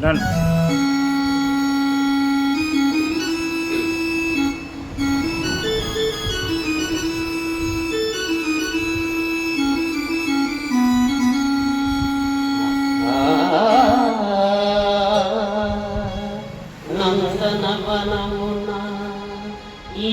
Done నందనవనమున ఈ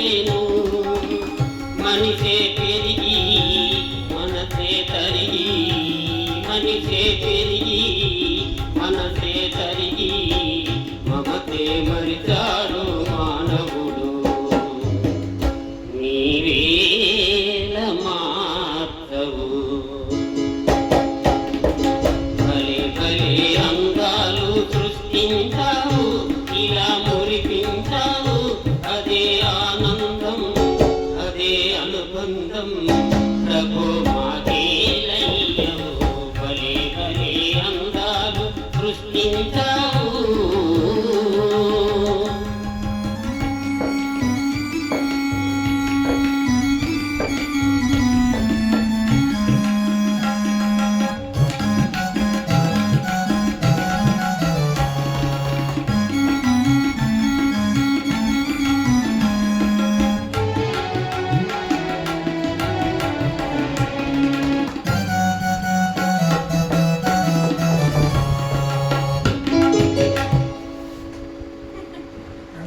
నేను. మనిషే పెరిగి మనసే తరిగి మనిషే పెరిగి మనసే తరిగి మమతే మరిచాడు మానవుడు. నీవేల మార్చవు. భలే భలే అందాలు సృష్టించావు ఇలా చింతకు మాకేలయ్యవు భలే అందాలు సృష్టించావు.